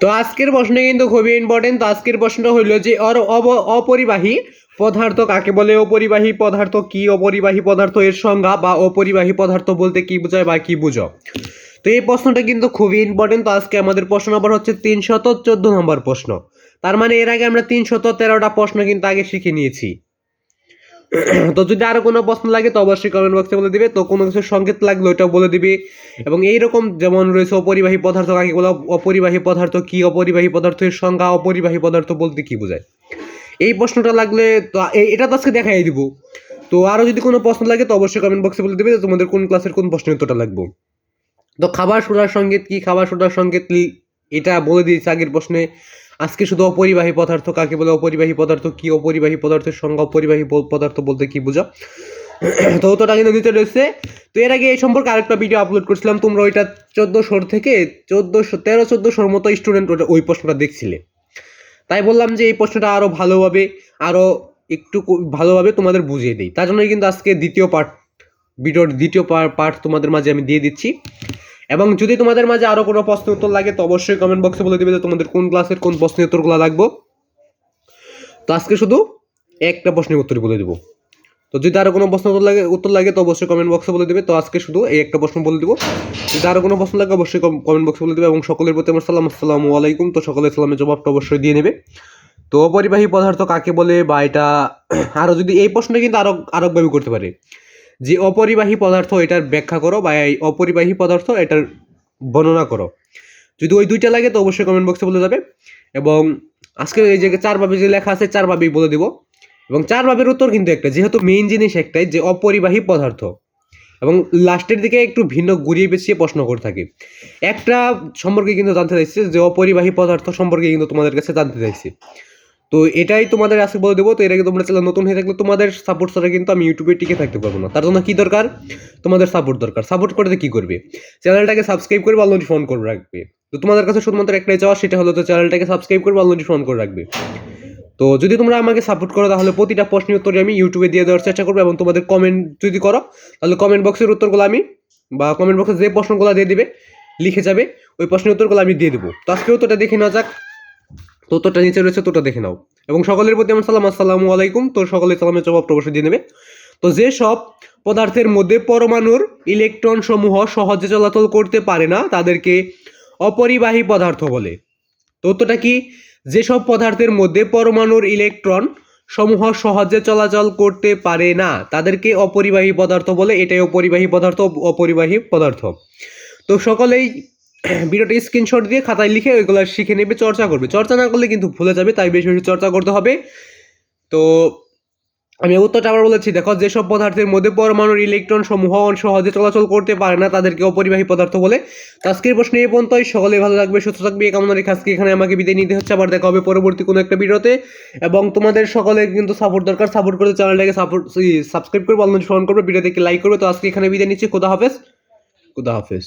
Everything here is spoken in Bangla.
তো আজকের প্রশ্ন কিন্তু খুবই ইম্পর্টেন্ট তো আজকের প্রশ্নটা হইল যে, অর অপরিবাহী পদার্থ কাকে বলে? অপরিবাহী পদার্থ কি? অপরিবাহী পদার্থ এর সংজ্ঞা বা অপরিবাহী পদার্থ বলতে কি বোঝায় বা কি বুঝো? তো এই প্রশ্নটা কিন্তু খুবই ইম্পর্টেন্ট তো আজকে আমাদের প্রশ্ন নম্বর হচ্ছে তিনশত চোদ্দ নম্বর প্রশ্ন। তার মানে এর আগে আমরা তিনশত তেরোটা প্রশ্ন কিন্তু আগে শিখে নিয়েছি। তো যদি আরও কোনো প্রশ্ন লাগে, তো অবশ্যই কমেন্ট বক্সে বলে দিবে। তো কোনো কিছু সংকেত লাগলে ওইটাও বলে দিবে। এবং এইরকম যেমন রয়েছে অপরিবাহী পদার্থ, কাকে বলে অপরিবাহী পদার্থ কি, অপরিবাহী পদার্থের সংজ্ঞা, অপরিবাহী পদার্থ বলতে কি বোঝায়? এই প্রশ্নটা লাগলে তো এটা তো আজকে দেখাই দিব। তো আরও যদি কোনো প্রশ্ন লাগে, তো অবশ্যই কমেন্ট বক্সে বলে দিবে তোমাদের কোন ক্লাসের কোন প্রশ্নের উত্তরটা লাগবে। তো খাবার, সোডার সংকেত কি? খাবার, সোডার সংকেত? এটা বলে দিয়েছি আগের প্রশ্নে। আজকে শুধু অপরিবাহী পদার্থ কাকে বলে? অপরিবাহী পদার্থ কি? অপরিবাহী পদার্থের সংজ্ঞা অপরিবাহী পদার্থ বলতে কি বোঝা? তো উত্তরটা কিন্তু দিতে রয়েছে। তো এর আগে এই সম্পর্কে আরেকটা ভিডিও আপলোড করছিলাম। তোমরা ওইটা চোদ্দোশোর থেকে চোদ্দোশো তেরো, চোদ্দোশোর মতো স্টুডেন্ট ওটা ওই প্রশ্নটা দেখছিলে। তাই বললাম যে এই প্রশ্নটা আরও ভালোভাবে আরও একটু ভালোভাবে তোমাদের বুঝিয়ে দিই। তার জন্যই কিন্তু আজকে দ্বিতীয় পার্ট ভিডিওর দ্বিতীয় পার্ট তোমাদের মাঝে আমি দিয়ে দিচ্ছি। এবং যদি তোমাদের মাঝে আরও কোনো প্রশ্ন উত্তর লাগে, তো অবশ্যই কমেন্ট বক্সে বলে দিবে যে তোমাদের কোন ক্লাসের কোন প্রশ্নের উত্তরগুলো লাগবে। তো আজকে শুধু একটা প্রশ্নের উত্তরই বলে দেবো। তো যদি আরও কোনো প্রশ্ন উত্তর লাগে উত্তর লাগে, তো অবশ্যই কমেন্ট বক্সে বলে দেবে। তো আজকে শুধু এই একটা প্রশ্ন বলে দেবো। যদি আরও কোনো প্রশ্ন লাগে, অবশ্যই কমেন্ট বক্সে বলে দেবে এবং সকলের প্রতি আমার সালাম। আসসালামু আলাইকুম। তো সকলের সালামের জবাবটা অবশ্যই দিয়ে নেবে। তো অপরিবাহী পদার্থ কাকে বলে বা এটা আরও যদি এই প্রশ্নটা কিন্তু আরও আরোগ্যভাবে করতে পারে। যে অপরিবাহী পদার্থ এটার ব্যাখ্যা করো বা এই অপরিবাহী পদার্থ এটার বর্ণনা করো। যদি ওই দুইটা লাগে তো অবশ্যই কমেন্ট বক্সে বলে যাবে। এবং আজকে এই যে চার ভাবে যে লেখা আছে, চার ভাবেই বলে দিব। এবং চার ভাবের উত্তর কিন্তু একটা যেহেতু মেইন জিনিস একটাই যে অপরিবাহী পদার্থ। এবং লাস্টের দিকে একটু ভিন্ন ঘুরিয়ে পেঁচিয়ে প্রশ্ন করে থাকে। একটা সম্পর্কে কিন্তু জানতে চাইছে যে অপরিবাহী পদার্থ সম্পর্কে কিন্তু তোমাদের কাছে জানতে চাইছি। তো এটাই তোমাদের আজকে বলে দেবো, তো এর আগে তোমরা চ্যানেল নতুন হয়ে থাকলে তোমাদের সাপোর্ট ছাড়া কিন্তু আমি ইউটিউবে টিকে থাকতে পারব না। তার জন্য কী দরকার? তোমাদের সাপোর্ট দরকার। সাপোর্ট করতে কী করবে? চ্যানেলটাকে সাবস্ক্রাইব করে বা ফোন করে রাখবে। তো তোমাদের কাছে শুধুমাত্র একটাই চাওয়া, সেটা হলো তো চ্যানেলটাকে সাবস্ক্রাইব করে বা ফোন করে রাখবে। তো যদি তোমরা আমাকে সাপোর্ট করো, তাহলে প্রতিটা প্রশ্নের উত্তরে আমি ইউটিউবে দিয়ে দেওয়ার চেষ্টা করব এবং তোমাদের কমেন্ট যদি করো, তাহলে কমেন্ট বক্সের উত্তরগুলো আমি বা কমেন্ট বক্সে যে প্রশ্নগুলো দিয়ে দিবে, লিখে যাবে, ওই প্রশ্নের উত্তরগুলো আমি দিয়ে দেবো। তো আজকে উত্তরটা দেখে নেওয়া যাক। তো নিচে রয়েছে তোটা দেখে নাও। এবং সকলের প্রতি আমার সালাম, আসসালামু আলাইকুম। তো সকলের সালামের জবাব অবশ্যই দিয়ে নেবে। তো যে সব পদার্থের মধ্যে পরমাণুর ইলেকট্রন সমূহ সহজে চলাচল করতে পারে না, তাদেরকে অপরিবাহী পদার্থ বলে। তো কি? যেসব পদার্থের মধ্যে পরমাণুর ইলেকট্রন সমূহ সহজে চলাচল করতে পারে না, তাদেরকে অপরিবাহী পদার্থ বলে। এটাই অপরিবাহী পদার্থ অপরিবাহী পদার্থ। তো সকলেই ভিডিওটা স্ক্রিনশট দিয়ে খাতায় লিখে ওইগুলো শিখে নেবে, চর্চা করবে। চর্চা না করলে কিন্তু ভুলে যাবে, তাই বেশি বেশি চর্চা করতে হবে। তো আমি উত্তরটা আবার বলেছি, দেখো, যেসব পদার্থের মধ্যে পরমাণুর ইলেকট্রন সমূহ সহজে চলাচল করতে পারে না, তাদেরকে অপরিবাহী পদার্থ বলে। তো আজকের প্রশ্ন এই পর্যন্তই সকলে ভালো থাকবে, সুস্থ থাকবে কামনা রেখে আজকে এখানে আমাকে বিদায় নিতে হচ্ছে। আবার দেখা হবে পরবর্তী কোনো একটা ভিডিওতে। এবং তোমাদের সকলে কিন্তু সাপোর্ট দরকার সাপোর্ট করে চ্যানেলটাকে সাপোর্ট সাবস্ক্রাইব করবে অন্য করবে ভিডিও দেখে লাইক করবে। তো আজকে এখানে বিদায় নিচ্ছি, খুদা হাফেজ খুদা হাফেজ।